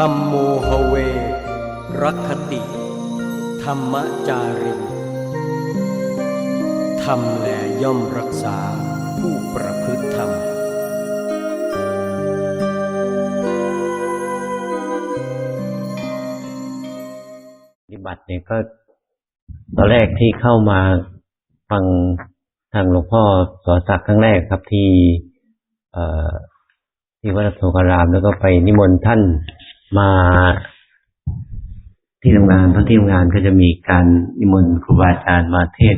รมโมหเวรักขติ ธรรมจารินธรรมแลย่อมรักษาผู้ประพฤติธรรม ปฏิบัติเนี่ยก็ตอนแรกที่เข้ามาฟังทางหลวงพ่อสอนศักครั้งแรกครับที่ที่วัดโพการามแล้วก็ไปนิมนต์ท่าน มาที่ทำงานเพราะที่ทำงานก็จะมีการนิมนต์ครูบาอาจารย์มาเทศ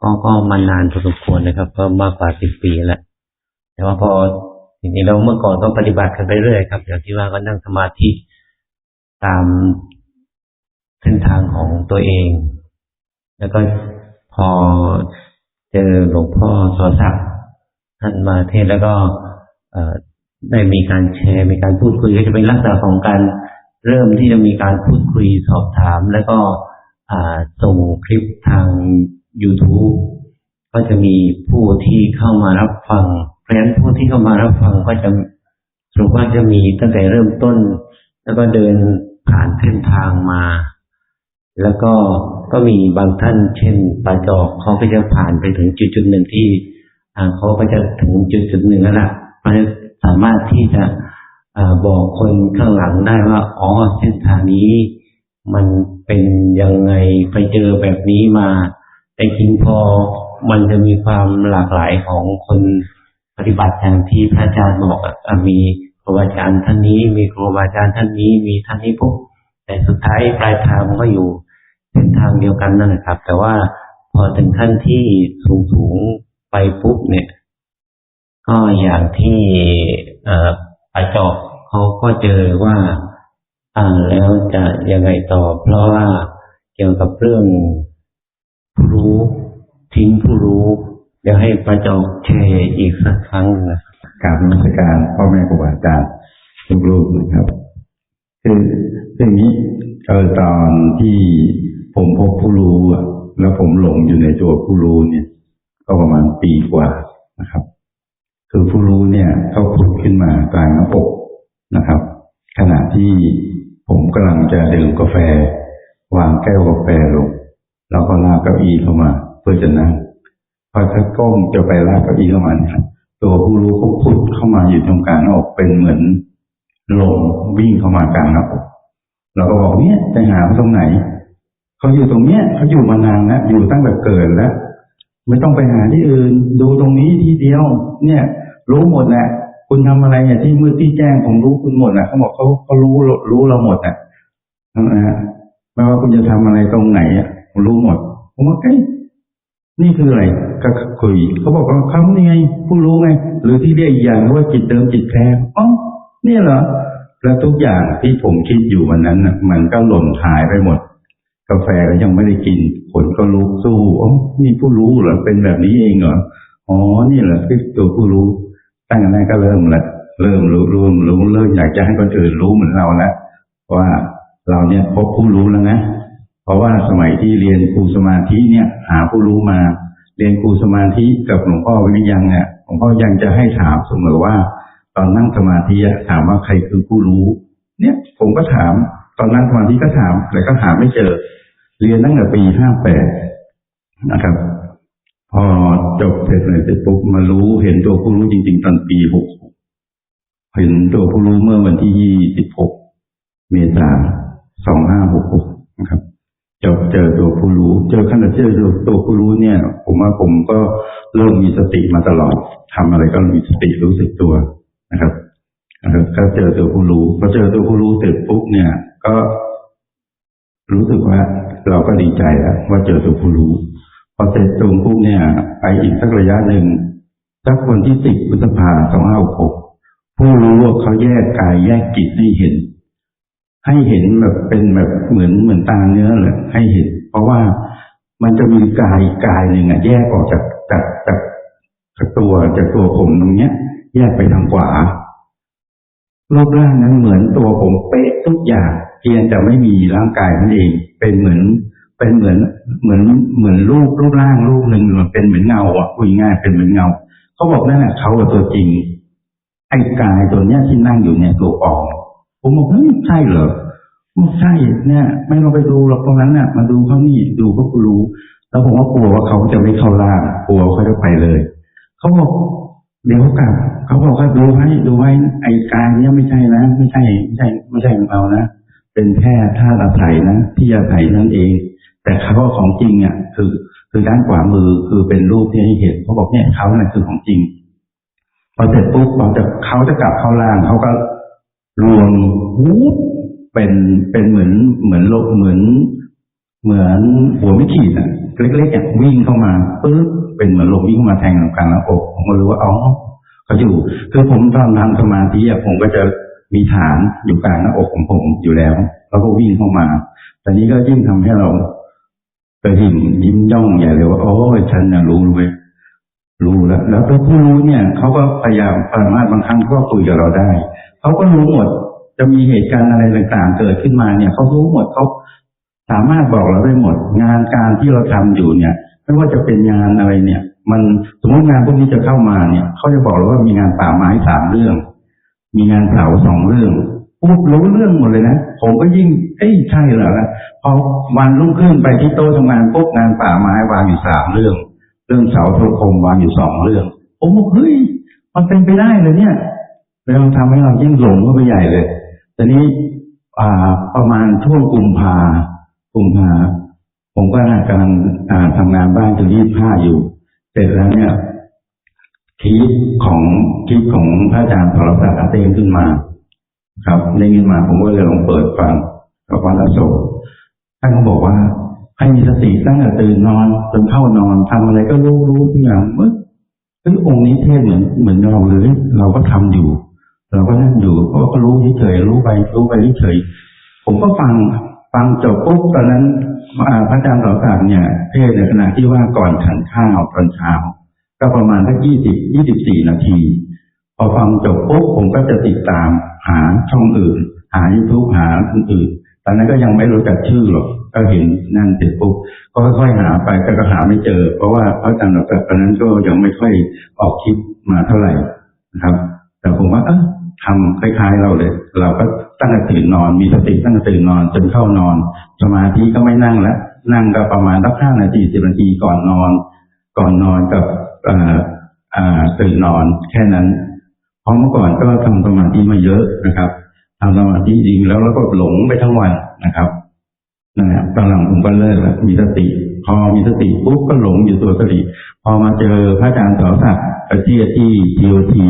ก็ก็มานานพอสมควรนะครับ ก็มากกว่าสิบปีแล้วแต่ว่าพอจริงๆเราเมื่อก่อนก็ปฏิบัติกันไปเรื่อยครับอย่างที่ว่าก็นั่งสมาธิตามเส้นทางของตัวเอง แล้วก็พอเจอหลวงพ่อสอศักดิ์ท่านมาเทศแล้วก็เอ ได้มีการแชร์ มีการพูดคุยก็จะเป็นลักษณะของการเริ่มที่จะมีการพูดคุยสอบถาม แล้วก็ส่งคลิปทาง YouTube ก็จะมีผู้ที่เข้ามารับฟัง เพราะฉะนั้นผู้ที่เข้ามารับฟังก็จะสรุปว่าจะมีตั้งแต่เริ่มต้น แล้วก็เดินผ่านเส้นทางมา แล้วก็ก็มีบางท่านเช่นปาจอกเขาก็จะผ่านไปถึงจุดจุดหนึ่งที่เขาก็จะถึงจุดจุดหนึ่งแล้วล่ะเพราะฉะนั้น สามารถที่จะอบอกคนข้างหลังได้ว่า อ๋อเส้นทางนี้มันเป็นยังไงไปเจอแบบนี้มา แต่จริงพอมันจะมีความหลากหลายของคนปฏิบัติอย่างที่พระอาจารย์บอกอมีครูบาอาจารย์ท่านนี้ มีครูบาอาจารย์ท่านนี้ มีท่านนี้ปุ๊บแต่สุดท้ายปลายทางมันก็อยู่เส้นทางเดียวกันนั่นแหละครับ แต่ว่าพอถึงขั้นที่สูงสูงๆไปปุ๊บเนี่ย ก็อย่างที่อาจอกเขาก็เจอว่าอ่าแล้วจะยังไงต่อ เพราะว่าเกี่ยวกับเรื่องผู้รู้ทิ้งผู้รู้ เดี๋ยวให้ปาจอกแชร์อีกสักครั้งนะกราบนมัสการพ่อแม่ครูบาอาจารย์ลูกๆนะครับ คือคือองนี้เออตอนที่ผมพบผู้รู้อะแล้วผมหลงอยู่ในตัวผู้รู้เนี่ย ก็ประมาณปีกว่านะครับ คือผู้รู้เนี่ยเขาผุดขึ้นมากลางหน้าอกนะครับ ขณะที่ผมกำลังจะดื่มกาแฟ วางแก้วกาแฟลงแล้วก็ลากเก้าอี้เข้ามา เพื่อจะนั่งพอถ้าก้มจะไปลากเก้าอี้เข้ามาเนี่ยตัวผู้รู้ก็พุดเข้ามาอยู่ตรงกลางหน้าอกเป็นเหมือนลมวิ่งเข้ามากลางหน้าอกเราก็บอกเนี่ยไปหาเขาตรงไหนเขาอยู่ตรงเนี้ยเขาอยู่มานานแล้วอยู่ตั้งแต่เกิดแล้ว ไม่ต้องไปหาที่อื่น ดูตรงนี้ทีเดียว เนี่ย รู้หมดแหละคุณทำอะไรเนี่ยที่มืดที่แจ้งผมรู้คุณหมดแหละเขาบอกเขาเขารู้รู้เราหมดอะนะฮะไม่ว่าคุณจะทำอะไรตรงไหนอะผมรู้หมด ผมว่าเอ้ยนี่คืออะไรก็คุยเขาบอกว่าเขานี่ไง ผู้รู้ไงหรือที่เรียกอีกอย่างว่าจิตเดิมจิตแท้อ๋อเนี่ยเหรอแล้วทุกอย่างที่ผมคิดอยู่วันนั้นน่ะ มันก็หล่นหายไปหมด กาแฟก็ยังไม่ได้กินผลก็ลุกสู้อ๋อนี่ผู้รู้เหรอเป็นแบบนี้เองเหรออ๋อนี่เหรอคือตัวผู้รู้ ตั้งแต่นั้นก็เริ่มละเริ่มรู้รู้รู้เริ่มอยากจะให้คนอื่นรู้เหมือนเราแล้วว่าเราเนี่ยพบผู้รู้แล้วนะเพราะว่าสมัยที่เรียนครูสมาธิเนี่ย หาผู้รู้มา เรียนครูสมาธิกับหลวงพ่อวิริยังเนี่ยหลวงพ่อยังจะให้ถามเสมอว่า ตอนนั่งสมาธิถามว่าใครคือผู้รู้ เนี่ยผมก็ถาม ตอนนั่งสมาธิก็ถามแต่ก็หาไม่เจอ เรียนตั้งแต่ปีห้าแปดนะครับ พอจบเสร็จเลยเสร็จปุ๊บมารู้เห็นตัวผู้รู้จริง ๆ ตอนปีหกเห็นตัวผู้รู้เมื่อวันที่ยี่สิบหกเมษาสองห้าหกหกนะครับจบเจอตัวผู้รู้ เจอขณะเจอตัวผู้รู้เนี่ย ผมว่าผมก็เริ่มมีสติมาตลอดทำอะไรก็มีสติรู้สึกตัวนะครับ ก็เจอตัวผู้รู้พอเจอตัวผู้รู้เสร็จปุ๊บเนี่ย ก็รู้สึกว่าเราก็ดีใจแล้วว่าเจอตัวผู้รู้ พอเสร็จตรงปุ๊บเนี่ย ไปอีกสักระยะหนึ่งสักวันที่สิบพฤษภาสองห้าหกผู้รู้ว่าเขาแยกกายแยกจิตให้เห็น ให้เห็นแบบเป็นแบบเหมือนเหมือนตาเนื้อเลยให้เห็น เพราะว่ามันจะมีกายกายหนึ่งอะแยกออกจากจากจากจากตัวจากตัวผมตรงเนี้ย แยกไปทางขวา รูปร่างนั้นเหมือนตัวผมเป๊ะทุกอย่างเพียงแต่ไม่มีร่างกายนั่นเอง เป็นเหมือน เป็นเหมือน เหมือน เหมือนรูปรูปร่างรูปหนึ่งมันเป็นเหมือนเงาอะคุยง่ายเป็นเหมือนเงาเขาบอกนั่นแหละเขาตัวจริง ไอ้กายตัวเนี้ยที่นั่งอยู่เนี่ยตัวปลอมผมบอกเฮ้ยใช่เหรอบอกใช่เนี่ย ไม่ต้องไปดูหรอกตรงนั้นน่ะ มาดูเขานี่ดูก็รู้ แล้วผมก็กลัวว่าเขาจะไม่เข้าล่างกลัวเขาจะไปเลยเขาบอกเดี๋ยวกลับ เขาบอกว่าดูให้ดูให้ไอ้กายเนี้ยไม่ใช่นะ ไม่ใช่ไม่ใช่ ไม่ใช่ของเรานะเป็นแค่ธาตุอาศัยนะที่อาศัยนั่นเอง แต่เขาว่าของจริงอะคือคือด้านขวามือคือเป็นรูปที่ให้เห็นเขาบอกเนี่ยเขาน่ะคือของจริงพอเสร็จปุ๊บพอจะเขาจะกลับเข้าล่างเขาก็รวมวูบเป็นเป็นเหมือนเหมือนโลกเหมือนเหมือนหัวไม่ขีดอะเล็กๆอะวิ่งเข้ามาปึ๊บเป็นเหมือนลมวิ่งเข้ามาแทงตรงกลางหน้าอกผมก็รู้ว่าอ๋อ เขาอยู่คือผมตอนทำสมาธิผมก็จะมีฐานอยู่กลางหน้าอกของผมอยู่แล้วแล้วก็วิ่งเข้ามา แต่นี้ก็ยิ่งทำให้เรากระหิ่มยิ้มย่องใหญ่เลยว่าโอ้ยฉันน่ะรู้เว้ยรู้แล้ว แล้วตัวผู้รู้เนี่ยเขาก็พยายามสามารถบางครั้งก็คุยกับเราได้เขาก็รู้หมดจะมีเหตุการณ์อะไรต่างๆ เกิดขึ้นมาเนี่ยเขารู้หมดเขาสามารถบอกเราได้หมด งานการที่เราทำอยู่เนี่ย ไม่ว่าจะเป็นงานอะไรเนี่ย มันสมมติงานพวกนี้จะเข้ามาเนี่ยเขาจะบอกเราว่ามีงานป่าไม้สามเรื่อง มีงานเผาสองเรื่องปุ๊บรู้เรื่องหมดเลยนะผมก็ยิ่งเอ้ยใช่เหรอละพอวันรุ่งขึ้นไปที่โต๊ะทำงานปุ๊บงานป่าไม้วางอยู่สามเรื่อง เรื่องเสาโทรคมวางอยู่สองเรื่องผมบอกเฮ้ยมันเป็นไปได้เลยเนี่ยแล้วทำให้เรายิ่งหลงเข้าไปใหญ่เลยตอนนี้อ่าประมาณช่วงกุมภากุมภาผมก็กำลังอ่าทำงานบ้านถึงยี่ห้าอยู่ ร็จแล้วเนี่ยคลิปของคลิปของพระอาจารย์สรศักดิ์เต้นขึ้นมา ครับได้ยินมาผมก็เลยลองเปิดฟังกับวันละโศกท่านก็บอกว่า ให้มีสติตั้งแต่ตื่นนอนจนเข้านอนทำอะไรก็รู้รู้ทุกอย่างเมื่อเฮ้ยองค์นี้เทศเหมือนเหมือนเราเลยเราก็ทำอยู่ เราก็นั่งอยู่ก็รู้เฉยๆรู้ไปรู้ไปเฉยผมก็ฟัง ฟังจบปุ๊บตอนนั้นพระอาจารย์สอนศาสตร์เนี่ยเทศในขณะที่ว่าก่อนฉันข้าวตอนเช้า ก็ประมาณสักยี่สิบยี่สิบสี่นาที พอฟังจบปุ๊บผมก็จะติดตามหาช่องอื่น หายูทูบหาคนอื่น ตอนนั้นก็ยังไม่รู้จักชื่อหรอกก็เห็นนั่นเสร็จปุ๊บก็ค่อยๆหาไปแต่ก็หาไม่เจอ เพราะว่าพระอาจารย์สอนศาสตร์ตอนนั้นก็ยังไม่ค่อยออกคลิปมาเท่าไหร่นะครับ แต่ผมว่าเออ ทำคล้ายๆเราเลย เราก็ตั้งแต่ตื่นนอน มีสติตั้งแต่ตื่นนอนจนเข้านอน สมาธิก็ไม่นั่งแล้วนั่งก็ประมาณสักห้านาทีสิบนาทีก่อนนอน ก่อนนอนกับอ่ออ่าตื่นนอนแค่นั้นเพราะเมื่อก่อนก็ทำสมาธิมาเยอะนะครับทำสมาธิจริงแล้วแล้วก็หลงไปทั้งวันนะครับนั่นแหละตอนหลังผมก็เลิกแล้วมีสติ พอมีสติปุ๊บก็หลงอยู่ตัวสติ พอมาเจอพระอาจารย์สอศักดิ์ไปเที่ที่ทีโอที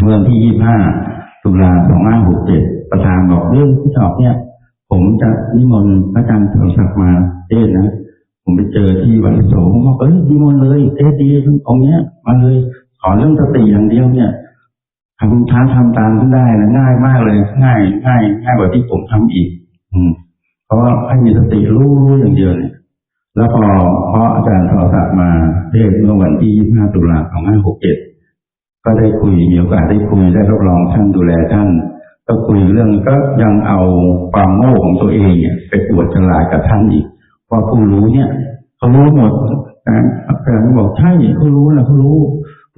เมื่อที่25ตุลา2567ประธานบอกเรื่องที่สอบเนี่ย ผมจะนิมนต์พระอาจารย์สรศักดิ์มาเทศนะผมไปเจอที่วัดโสผมบอกเอ้ยนิมนต์เลยเทศดีองค์เนี้ยมาเลยขอเรื่องสติอย่างเดียวเนี่ยทำท้าทำตามท่านได้นะง่ายมากเลย ง่ายง่ายง่ายกว่าที่ผมทำอีก อืม เพราะว่าให้มีสติรู้รู้อย่างเดียวเนี่ยแล้วพอเพราะอาจารย์สรศักดิ์มาเทศเมื่อวันที่ 25 ตุลา2567 ก็ได้คุยมีโอกาสได้คุยได้รับรองท่านดูแลท่าน ก็คุยเรื่องก็ยังเอาความโง่ของตัวเองเนี่ยไปอวดฉลาดกับท่านอีกว่าผู้รู้เนี่ยเขารู้หมดนะอาจารย์บอกใช่เขารู้นะเขารู้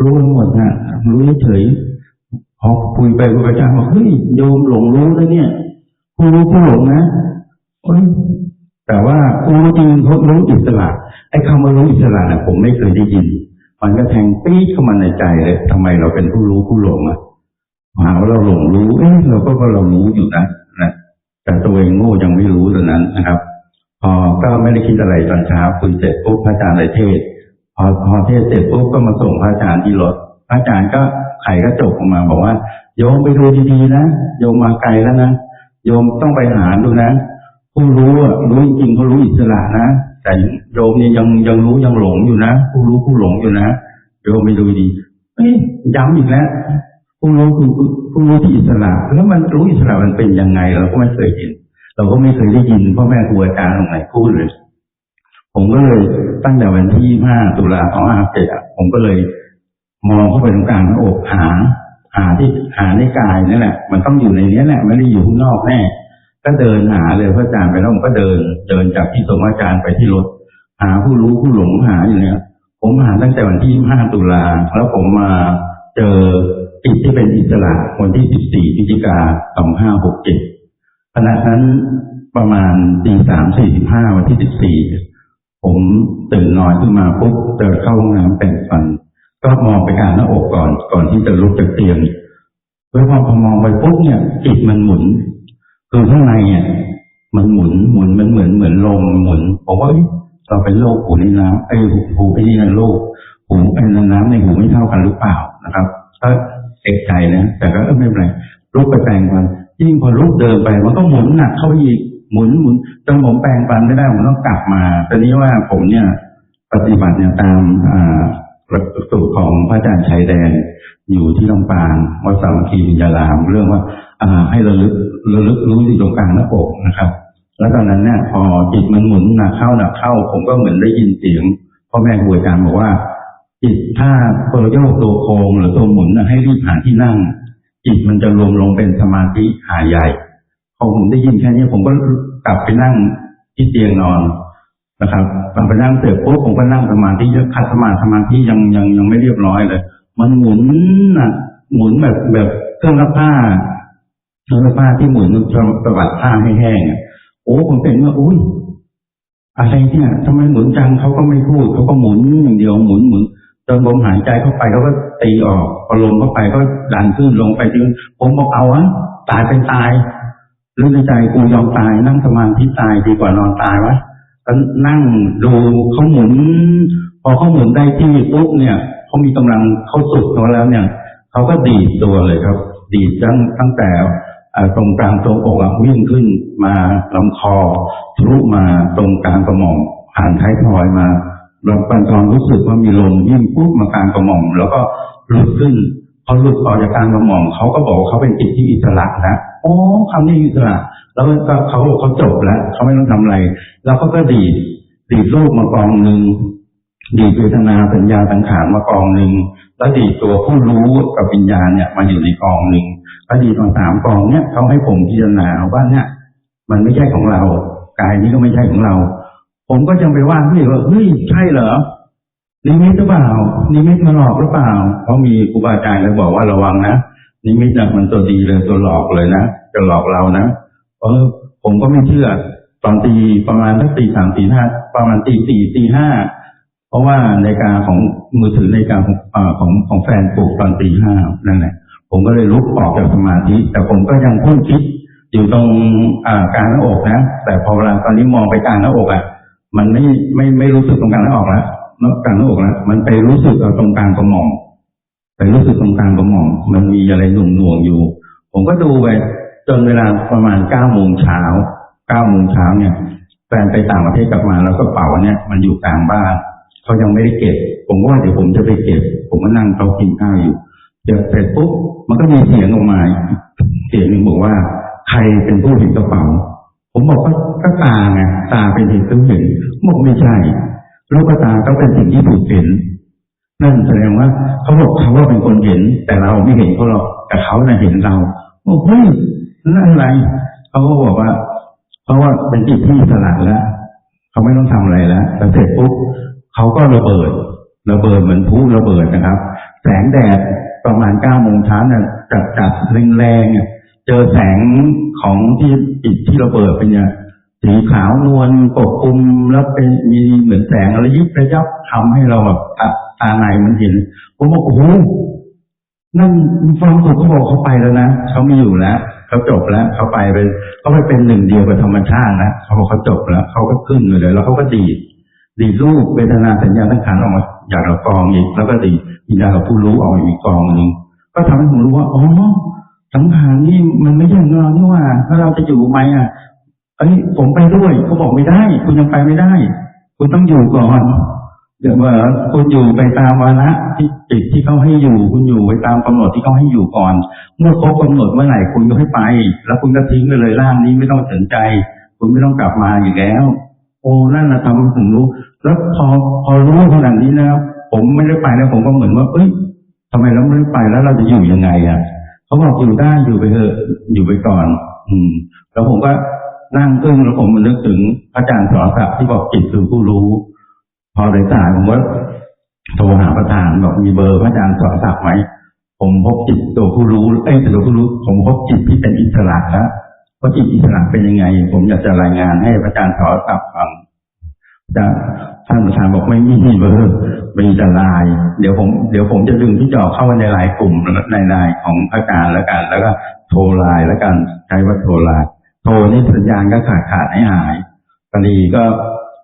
รู้หมดนะรู้เฉยพอคุยไปคุยไปอาจารย์บอกเฮ้ยโยมหลงรู้แล้วเนี่ยผู้รู้ผู้หลงนะเอ้ยแต่ว่าผู้รู้จริงเขารู้อิสระไอ้คำว่ารู้อิสระน่ะผมไม่เคยได้ยิน มันก็แทงปี๊ดเข้ามาในใจเลยทำไมเราเป็นผู้รู้ผู้หลงอะหาว่าเราหลงรู้เอ๊ะเราก็ว่าเรารู้อยู่นะนะแต่ตัวเองโง่ยังไม่รู้ตอนนั้นนะครับ พอก็ไม่ได้คิดอะไรตอนเช้าคุยเสร็จปุ๊บพระอาจารย์เลยเทศ พอพอเทศน์เสร็จปุ๊บก็มาส่งพระอาจารย์ที่รถพระอาจารย์ก็ไขกระจกออกมา บอกว่า โยมไปดูดีๆนะโยมมาไกลแล้วนะโยมต้องไปหาดูนะผู้รู้อะรู้จริงเขารู้อิสระนะแต่ โยมเนี่ยยังยังรู้ยังหลงอยู่นะผู้รู้ผู้หลงอยู่นะโยมไปดูดีเอ้ยย้ำอีกแล้วผู้รู้คือผู้รู้ที่อิสระแล้วมันรู้อิสระมันเป็นยังไง เราก็ไม่เคยเห็น เราก็ไม่เคยได้ยินพ่อแม่ครูอาจารย์ตรงไหนพูดเลยผมก็เลยตั้งแต่วันที่5ตุลาคม2557ผมก็เลยมองเข้าไปตรงกลางหน้าอกหา หาที่หาในกายนั่นแหละ มันต้องอยู่ในนี้แหละไม่ได้อยู่ข้างนอกแน่ ก็เดินหาเลยพระอาจารย์ไปแล้วผมก็เดิน เดินจากที่ส่งอาจารย์ไปที่รถ หาผู้รู้ผู้หลงหาอยู่เนี่ย ผมหาตั้งแต่วันที่5ตุลาแล้วผมมาเจอจิตที่เป็นอิสระวันที่14พฤศจิกา2567ขณะนั้นประมาณตีสามสี่สิบห้าวันที่14ผมตื่นนอนขึ้นมาปุ๊บเดินเข้าห้องน้ำแปรงฟัน ก็มองไปกลางหน้าอกก่อน ก่อนที่จะลุกจากเตียงแล้วพอพอมองไปปุ๊บเนี่ยจิตมันหมุน คือข้างในเนี่ยมันหมุนหมุนมันเหมือนเหมือนลมหมุนผมว่า เราเป็นโรคหูในน้ำไอ้หูไอ้นี่นะโรคหูไอ้น้ำในหูไม่เท่ากันหรือเปล่านะครับก็เอกใจนะแต่ก็ไม่เป็นไรลุกไปแปรงฟันยิ่งพอลุกเดินไป มันก็หมุนหนักเข้าอีกหมุนหมุนจนผมแปรงฟันไม่ได้ผมต้องกลับมาตอนนี้ว่าผมเนี่ย ปฏิบัติเนี่ยตามอ่าหลักสูตรของพระอาจารย์ชัยแดนอยู่ที่ลำปางวัดสามัคคีวิญญาราม เรื่องว่า อ่า ให้ระลึกระลึกรู้อยู่ตรงกลางหน้าอกนะครับ แล้วตอนนั้นเนี่ยพอจิตมันหมุนหนักเข้าหนักเข้า ผมก็เหมือนได้ยินเสียงพ่อแม่ครูอาจารย์บอกว่า จิตถ้าตัวโยกตัวโค้งหรือตัวหมุนน่ะให้รีบหาที่นั่ง จิตมันจะรวมลงเป็นสมาธิหาใหญ่พอผมได้ยินแค่นี้ผมก็กลับไปนั่งที่เตียงนอนนะครับตอนไปนั่งเสร็จปุ๊บผมก็นั่งสมาธิเยอะคัดสมาธิสมาธิยังยังยังไม่เรียบร้อยเลย มันหมุนน่ะหมุนแบบแบบเครื่องซักผ้าเครื่องซักผ้าที่หมุนสะบัดผ้าให้แห้งอะ โอ้ผมเป็นว่าอุ้ยอะไรเนี่ยทำไมหมุนจังเขาก็ไม่พูดเขาก็หมุนอย่างเดียวหมุนหมุนจนผมหายใจเข้าไปเขาก็ตีออกพอลมเข้าไปก็ดันขึ้นลงไปจนผมบอกเอาอะตายเป็นตายเรื่องในใจกูยอมตายนั่งสมาธิตายดีกว่านอนตายวะก็นั่งดูเขาหมุน พอเขาหมุนได้ที่ปุ๊บเนี่ยเขามีกำลังเขาสุดเขาแล้วเนี่ยเขาก็ดีดตัวเลยครับ ดีดตั้งตั้งแต่ ตรงกลางตรงอกวิ่งขึ้นมาลำคอทะลุมาตรงกลางกระหม่อมผ่านท้ายทอยมาเราปันทอนรู้สึกว่ามีลมวิ่งปุ๊บมากลางกระหม่อมแล้วก็หลุดขึ้นพอหลุดออกจากกลางกระหม่อมเขาก็บอกเขาเป็นจิตที่อิสระนะโอ้คำนี้อิสระ แล้วก็เขาบอกเขาจบแล้วเขาไม่ต้องทำอะไร แล้วเขาก็ดีดดีดรูปมากองหนึ่งดีดเวทนาสัญญาสังขารมากองหนึ่งแล้วดีดตัวผู้รู้กับวิญญาเนี่ยมาอยู่ในกองหนึ่ง แล้วดีดมาสามกองเนี่ยเขาให้ผมพิจารณาว่าเนี่ยมันไม่ใช่ของเรา กายนี้ก็ไม่ใช่ของเรา ผมก็ยังไปว่าเฮ้ยว่าเฮ้ยใช่เหรอนิมิตหรือเปล่านิมิตมาหลอกหรือเปล่าเพราะมีครูบาอาจารย์เลยบอกว่าระวังนะนิมิตน่ะมันตัวดีเลยตัวหลอกเลยนะจะหลอกเรานะเออผมก็ไม่เชื่อตอนตีประมาณสักตีสามตีห้าประมาณตีสี่ตีห้าเพราะว่าในาฬิกาของมือถือในาฬิกาของอของของแฟนปลุกตอนตีห้านั่นแหละ ผมก็เลยลุกออกจากสมาธิ แต่ผมก็ยังพุ่งคิด อยู่ตรงกลางหน้าอกนะ แต่พอเวลาตอนนี้มองไปกลางหน้าอกอะ มันไม่ไม่ไม่รู้สึกตรงกลางหน้าอกแล้วนอกกลางหน้าอกแล้วมันไปรู้สึกเอาตรงกลางกระหม่อมไปรู้สึกตรงกลางกระหม่อมมันมีอะไรหน่วงหน่วงๆอยู่ ผมก็ดูไปจนเวลาประมาณเก้าโมงเช้าเก้าโมงเช้าเนี่ยแฟนไปต่างประเทศกลับมาแล้วก็เป๋าเนี่ยมันอยู่กลางบ้านเขายังไม่ได้เก็บ ผมว่าเดี๋ยวผมจะไปเก็บ ผมก็นั่งโต๊ะกินข้าวอยู่ เดี๋ยวเสร็จปุ๊บมันก็มีเสียงออกมาเสียงหนึ่งบอกว่า ใครเป็นผู้เห็นกระเป๋า ผมบอกว่าก็ตาไงตาเป็นสิ่งที่เห็นบอกไม่ใช่ลูกตาต้องเป็นสิ่งที่ถูกเห็น นั่นแสดงว่าเขาบอกเขาว่าเป็นคนเห็น แต่เราไม่เห็นเขาหรอกแต่เขาน่ะเห็นเราบอกเฮ้ยนั่นอะไรเขาก็บอกว่า เพราะว่าเป็นจิตที่สละแล้วเขาไม่ต้องทำอะไรแล้วแต่เสร็จปุ๊บเขาก็ระเบิดระเบิดเหมือนพุระเบิดนะครับ แสงแดด ประมาณเก้าโมงเช้าเนี่ยจัดจัดแรงๆเนี่ยเจอแสงของที่จิตที่ระเบิดเป็นเนี่ยสีขาวนวลปกคลุมแล้วเป็นมีเหมือนแสงอะไรยิบระยับทำให้เราแบบตาในมันเห็นผมบอกโอ้โหนั่นฟังสุขเขาบอกเขาไปแล้วนะเขาไม่อยู่แล้วเขาจบแล้วเขาไปเป็นเขาไปเป็นหนึ่งเดียวกับธรรมชาติแล้วเขาบอกเขาจบแล้วเขาก็ขึ้นเลยแล้วเขาก็ดีดดีดรูปเวทนาสัญญาตั้งขานออกมา จากเรากองอีกแล้วก็ดีดวิญญาณกับผู้รู้ออกมาอีกกองหนึ่งก็ทำให้ผมรู้ว่าอ๋อสังขารนี่มันไม่ใช่ของเรานี่ว่าถ้าเราจะอยู่ไหมอะเอ้ยผมไปด้วยเขาบอกไม่ได้ คุณยังไปไม่ได้ คุณต้องอยู่ก่อนเดี๋ยวว่าคุณอยู่ไปตามวาระที่จิตที่เขาให้อยู่ คุณอยู่ไปตามกำหนดที่เขาให้อยู่ก่อน เมื่อครบกำหนดเมื่อไหร่คุณก็ให้ไป แล้วคุณก็ทิ้งไปเลยร่างนี้ไม่ต้องสนใจ คุณไม่ต้องกลับมาอีกแล้ว อ้นั่นนะทำให้ผมรู้ แล้วพอพอรู้ขนาดนี้แล้ว ผมไม่ได้ไปแล้วผมก็เหมือนว่าเอ้ยทำไมเราไม่ได้ไปแล้วเราจะอยู่ยังไงอะเขาบอกอยู่ได้อยู่ไปเถอะอยู่ไปก่อน อืม แล้วผมก็นั่งตึ้งแล้วผมมันนึกถึงอาจารย์สอนศักดิ์ที่บอกจิตคือผู้รู้ พอสายผมก็โทรหาประธานบอกมีเบอร์พระอาจารย์สอนศักดิ์ไหมผมพบจิตตัวผู้รู้เอ้ยตัวผู้รู้ ผมพบจิตที่เป็นอิสระแล้ว ว่าจิตอิสระเป็นยังไง ผมอยากจะรายงานให้พระอาจารย์สอนกลับฟังจะท่านประธานบอกไม่มีเบอร์มีแต่ไลายเดี๋ยวผมเดี๋ยวผมจะดึงพี่จอเข้ามาในไลน์กลุ่มในไลน์ของอาจารย์แล้วกัน แล้วก็โทรไลน์แล้วกันใช้ว่าโทรไลน์โทรนี่สัญญาณก็ขาดขาดหายหายพอดีก็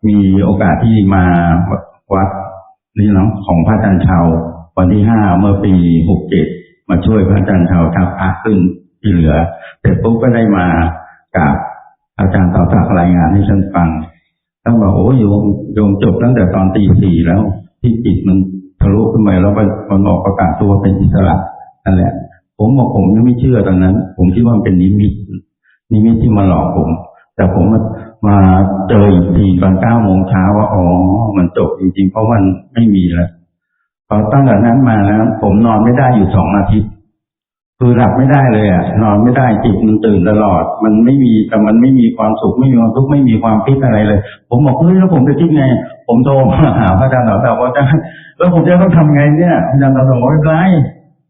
มีโอกาสที่มาวัดนี่เนาะของพระอาจารย์ชาววันที่ห้าเมื่อปีหกเจ็ดมาช่วยพระอาจารย์ชาวทักพระขึ้น ที่เหลือเสร็จปุ๊บก็ได้มากับอาจารย์ต่อสักรายงานให้ฉันฟังต้องบอกโอ้โยมโยมจบตั้งแต่ตอนตีสี่แล้ว ที่จิตมันทะลุขึ้นไปแล้วมันมันออกประกาศตัวเป็นอิสระนั่นแหละ ผมบอกผมยังไม่เชื่อตอนนั้น ผมคิดว่ามันเป็นนิมิต นิมิตที่มาหลอกผม แต่ผมมามาเจออีกทีตอนเก้าโมงเช้าว่าอ๋อมันจบจริงๆเพราะมันไม่มีแล้วพอตั้งแต่นั้นมานะผมนอนไม่ได้อยู่สองอาทิตย์ คือหลับไม่ได้เลยอะ นอนไม่ได้จิตมันตื่นตลอด มันไม่มีแต่มันไม่มีความสุขไม่มีความทุกข์ไม่มีความคิดอะไรเลย ผมบอกเฮ้ยแล้วผมจะคิดไง ผมโทรมาหาพระอาจารย์ต่อแต่ว่าอาจารย์แล้วผมจะต้องทำไงเนี่ยอาจารย์ต่อบอกไม่เป็นไร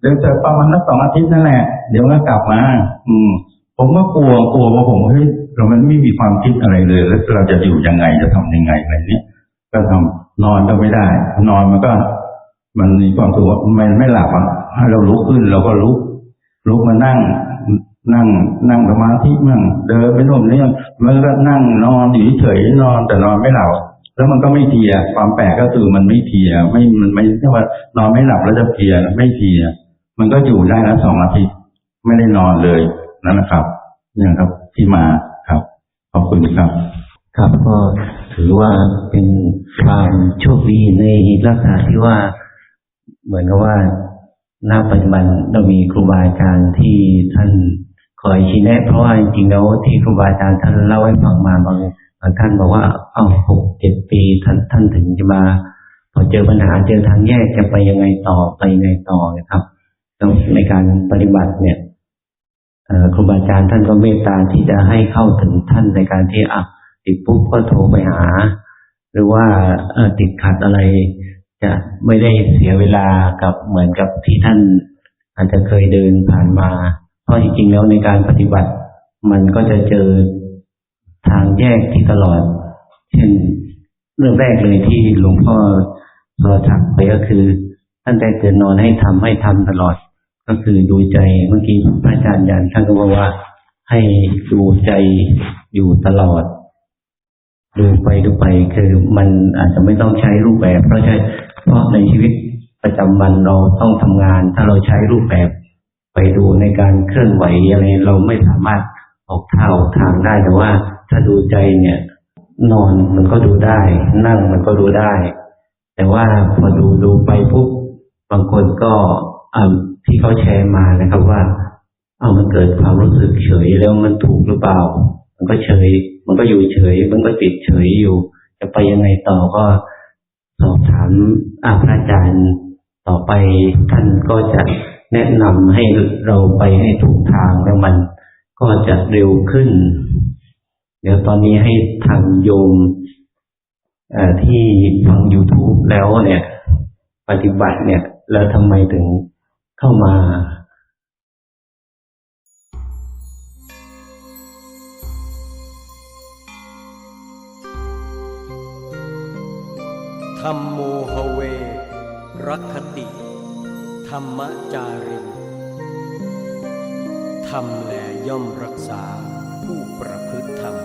เดี๋ยวจะประมาณสักสองอาทิตย์นั่นแหละ เดี๋ยวก็กลับมา อืม ผมก็กลัวกลัวว่าผมเฮ้ยเรามันไม่มีความคิดอะไรเลย แล้วเราจะอยู่ยังไงจะทำยังไงอะไรเนี้ยก็ทำนอนก็ไม่ได้ นอนมันก็ มันมีความสุขมันไม่หลับอะเราลุกขึ้นเราก็ลุก ลุกมานั่ง นั่ง นั่งสมาธิมั่งเดินไปโน่นนี่มันก็นั่งนอนอยู่เฉยนอนแต่นอนไม่หลับแล้วมันก็ไม่เพียความแปลกก็คือมันไม่เพียไม่มันไม่ใช่ว่านอนไม่หลับแล้วจะเพียไม่เพียมันก็อยู่ได้นะสองอาทิตย์ไม่ได้นอนเลยนั่นนะครับนี่ครับ ที่มาครับขอบคุณครับ ครับก็ถือว่าเป็นความโชคดีในลักษณะที่ว่า เหมือนกับว่า ณปัจจุบันเรามีครูบาอาจารย์ที่ท่านคอยชี้แนะ เพราะว่าจริงๆแล้วที่ครูบาอาจารย์ท่านเล่าให้ฟังมาบางบางท่านบอกว่าเอ้าหกเจ็ดปีท่านท่านถึงจะมาพอเจอปัญหาเจอทางแยกจะไปยังไงต่อไปยังไงต่อนะครับในการปฏิบัติเนี่ยครูบาอาจารย์ท่านก็เมตตาที่จะให้เข้าถึงท่านในการที่อะติดปุ๊บก็โทรไปหา หรือว่าติดขัดอะไร จะไม่ได้เสียเวลากับเหมือนกับที่ท่านอาจจะเคยเดินผ่านมา เพราะจริงๆแล้วในการปฏิบัติ มันก็จะเจอทางแยกที่ตลอด เช่นเรื่องแรกเลยที่หลวงพ่อรอถักไปก็คือตั้งแต่ตื่นนอนให้ทำให้ทำตลอด ก็คือดูใจเมื่อกี้พระอาจารย์ยันท่านก็บอกว่า ให้ดูใจอยู่ตลอด ดูไปดูไปคือมันอาจจะไม่ต้องใช้รูปแบบ เพราะใช่ เพราะในชีวิตประจำวันเราต้องทำงาน ถ้าเราใช้รูปแบบไปดูในการเคลื่อนไหวอะไรเราไม่สามารถออกท่าออกทางได้แต่ว่า ถ้าดูใจเนี่ย นอนมันก็ดูได้ นั่งมันก็ดูได้ แต่ว่าพอดูดูไปปุ๊บบางคนก็อ่าที่เขาแชร์มานะครับว่า เอามันเกิดความรู้สึกเฉยแล้วมันถูกหรือเปล่า มันก็เฉย มันก็อยู่เฉย มันก็ติดเฉยอยู่ จะไปยังไงต่อก็ สอบถามอาพระอาจารย์ต่อไปท่านก็จะแนะนำให้เราไปให้ถูกทางแล้วมันก็จะเร็วขึ้น เดี๋ยวตอนนี้ให้ทางโยมที่ฟัง YouTube แล้วเนี่ย ปฏิบัติเนี่ย แล้วทำไมถึงเข้ามา ธรรมโมหเวรักขติ ธรรมจารินธรรมแลย่อมรักษาผู้ประพฤตธรรม